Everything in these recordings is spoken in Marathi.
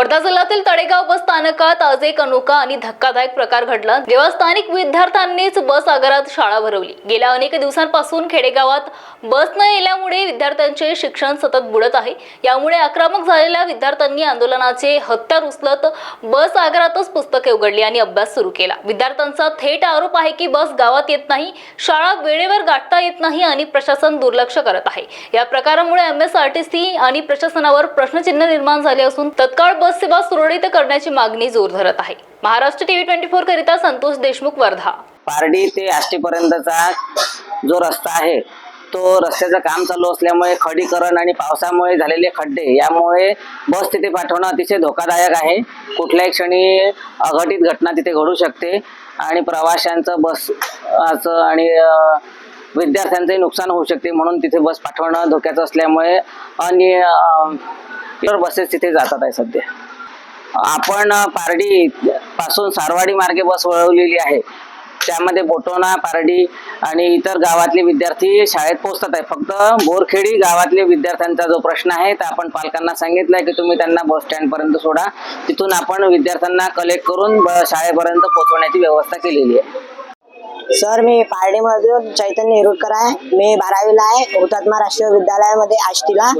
वर्धा जिल्ह्यातील तळेगाव बस स्थानकात आज एक अनोखा आणि धक्कादायक प्रकार घडला. जेव्हा स्थानिक विद्यार्थ्यांनीच बस आगारात शाळा भरवली. गेल्या अनेक दिवसांपासून खेडेगावात बस न येल्यामुळे विद्यार्थ्यांचे शिक्षण सतत बुडत आहे. यामुळे आक्रमक झालेल्या विद्यार्थ्यांनी आंदोलनाचे हत्यार उचलत बस आगारातच पुस्तके उघडली आणि अभ्यास सुरू केला. विद्यार्थ्यांचा थेट आरोप आहे की बस गावात येत नाही शाळा वेळेवर गाठता येत नाही आणि प्रशासन दुर्लक्ष करत आहे. या प्रकारामुळे M S R T C आणि प्रशासनावर प्रश्नचिन्ह निर्माण झाले असून तत्काळ बस बससेवा सुरळीत करण्याची मागणी जोर धरत आहे. महाराष्ट्र टीव्ही ट्वेंटी फोर करिता संतोष देशमुख वर्धा. पारडी ते आष्टीपर्यंतचा जो रस्ता आहे तो रस्त्याचं काम चालू असल्यामुळे खडीकरण आणि पावसामुळे झालेले खड्डे यामुळे बस तिथे पाठवणं अतिशय धोकादायक आहे. कुठल्याही क्षणी अघटित घटना तिथे घडू शकते आणि प्रवाशांचं बस आणि विद्यार्थ्यांचंही नुकसान होऊ शकते म्हणून तिथे बस पाठवणं धोक्याचं असल्यामुळे आणि बसेस तिथे जातात आहे सध्या. आपण पारडी पासून सारवाडी मार्गे बस वळवलेली आहे. त्यामध्ये बोटोना पारडी आणि इतर गावातले विद्यार्थी शाळेत पोहोचतात आहे. फक्त बोरखेडी गावातले विद्यार्थ्यांचा जो प्रश्न आहे तर आपण पालकांना सांगितलंय की तुम्ही त्यांना बस स्टँडपर्यंत सोडा. तिथून आपण विद्यार्थ्यांना कलेक्ट करून शाळेपर्यंत पोहोचवण्याची व्यवस्था केलेली आहे. सर मी पारडीमधून चैतन्य हिरुटकर आहे. मी बारावीला आहे. हुतात्मा राष्ट्रीय विद्यालयामध्ये आष्टीला.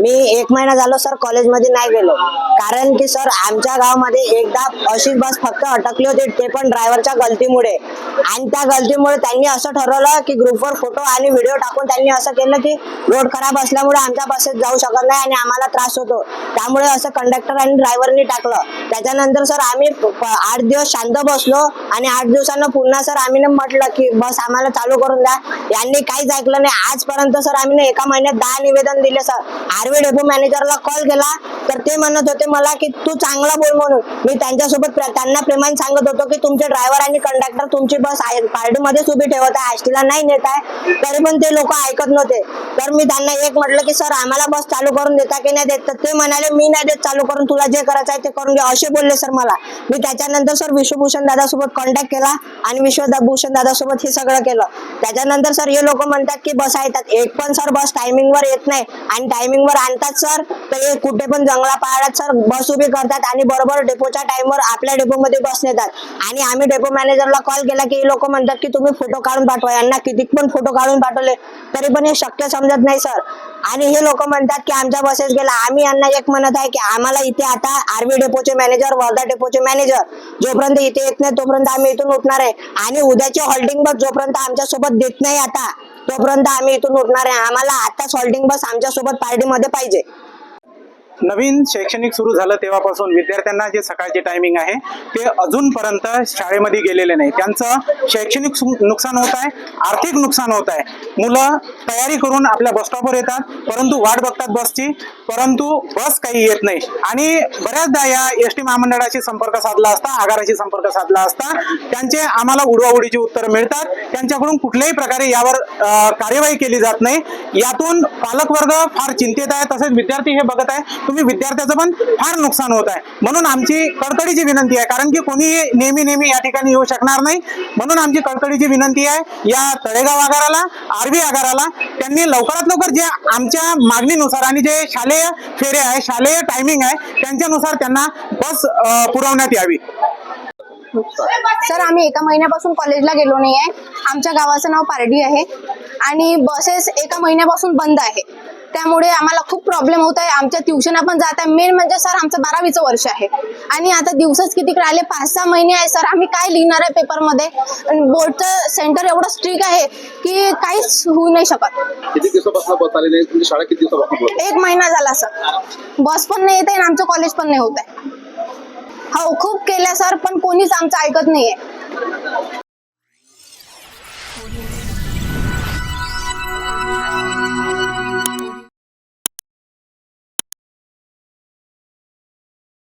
मी एक महिना झालो सर कॉलेजमध्ये नाही गेलो. कारण की सर आमच्या गावामध्ये एकदा अशीच बस फक्त अटकली होती ते पण ड्रायव्हरच्या गलतीमुळे. आणि त्या गलतीमुळे त्यांनी असं ठरवलं की ग्रुपवर फोटो आणि व्हिडिओ टाकून त्यांनी असं केलं की रोड खराब असल्यामुळे आमच्या बसेस जाऊ शकत नाही आणि आम्हाला त्रास होतो. त्यामुळे असं कंडक्टर आणि ड्रायव्हरनी टाकलं. त्याच्यानंतर सर आम्ही आठ दिवस शांत बसलो आणि आठ दिवसांना पुन्हा सर आम्ही ना म्हटलं की बस आम्हाला चालू करून द्या. यांनी काहीच ऐकलं नाही. आजपर्यंत सर आम्ही ना एका महिन्यात दहा निवेदन दिले सर. आरवी डेपो मॅनेजरला कॉल केला. तर ते म्हणत होते मला की तू चांगला बोल म्हणून. मी त्यांच्यासोबत त्यांना प्रेमाने सांगत होतो की तुमचे ड्रायव्हर आणि कंडक्टर तुमची बस पार्टीमध्येच उभी ठेवत आहे आष्टीला नाही नेत आहे. तरी पण ते लोक ऐकत नव्हते. तर मी त्यांना एक म्हटलं की सर आम्हाला बस चालू करून देता की नाही देत? तर ते म्हणाले मी नाही देत चालू करून तुला जे करायचं आहे ते करून घे. असे बोलले सर मला. मी त्याच्यानंतर सर विश्वभूषण दादासोबत कॉन्टॅक्ट केला आणि विश्वभूषण दादासोबत हे सगळं केलं. त्याच्यानंतर सर हे लोक म्हणतात की बस येतात एक पण सर बस टायमिंगवर येत नाही. आणि टायमिंगवर आणतात सर तर हे कुठे पण जंगला पहाडात सर बस उभी करतात आणि बरोबर डेपोच्या टाइमवर आपल्या डेपोमध्ये बस नेतात. आणि आम्ही डेपो मॅनेजरला कॉल केला की हे लोक म्हणतात की तुम्ही फोटो काढून पाठवा. यांना किती पण फोटो काढून पाठवले तरी पण हे शक्य समजत नाही सर आणि हे लोक म्हणतात की आमच्या बसेस गेला. आम्ही यांना एक म्हणत आहे की आम्हाला इथे आता आर्मी डेपोचे मॅनेजर वर्धा डेपोचे मॅनेजर जोपर्यंत इथे येत नाही तोपर्यंत आम्ही इथून उठणार आहे. आणि उद्या उद्याची हॉल्टिंग बस जोपर्यंत आमच्यासोबत देत नाही आता तोपर्यंत आम्ही इथून उठणार आहे. आम्हाला आताच हॉल्टिंग बस आमच्यासोबत पार्टीमध्ये पाहिजे. नवीन शैक्षणिक सुरू झालं तेव्हापासून विद्यार्थ्यांना जे सकाळचे टायमिंग आहे ते अजूनपर्यंत शाळेमध्ये गेलेले नाही. त्यांचं शैक्षणिक नुकसान होत आहे आर्थिक नुकसान होत आहे. मुलं तयारी करून आपल्या बसस्टॉपवर येतात परंतु वाट बघतात बसची परंतु बस काही येत नाही. आणि बऱ्याचदा या एस टी महामंडळाशी संपर्क साधला असता आगाराशी संपर्क साधला असता त्यांचे आम्हाला उडवाउडीची उत्तरं मिळतात. त्यांच्याकडून कुठल्याही प्रकारे यावर कार्यवाही केली जात नाही. यातून पालकवर्ग फार चिंतेत आहे तसेच विद्यार्थी हे बघत आहे तुम्ही विद्यार्थ्याचं पण फार नुकसान होत आहे. म्हणून आमची कडकडीची विनंती आहे कारण की कोणी नेहमी नेहमी या ठिकाणी येऊ शकणार नाही. म्हणून आमची कडकडीची विनंती आहे या तळेगाव आगाराला आरबी आगाराला त्यांनी लवकरात लवकर जे आमच्या मागणीनुसार आणि जे शालेय फेरे आहे शालेय टायमिंग आहे त्यांच्यानुसार त्यांना बस पुरवण्यात यावी. सर आम्ही एका महिन्यापासून कॉलेजला गेलो नाही आहे आमच्या गावाचं नाव पारडी आहे आणि बसेस एका महिन्यापासून बंद आहे. त्यामुळे आम्हाला खूप प्रॉब्लेम होत आहे. आमच्या ट्युशन पण जात आहे. मेन म्हणजे सर आमचं बारावीचं वर्ष आहे. आणि आता दिवसच किती राहिले? पाच सहा महिने आहे सर आम्ही काय लिहिणार आहे पेपरमध्ये बोर्डचं सेंटर एवढं स्ट्रिक आहे की काहीच होऊ नाही शकत. किती दिवसापासून बस आली नाही? तुमची शाळा किती दिवसापासून बंद? एक महिना झाला सर बस पण नाही येत आहे आणि आमचं कॉलेज पण नाही होत आहे. हो खूप केलं सर पण कोणीच आमचं ऐकत नाहीये.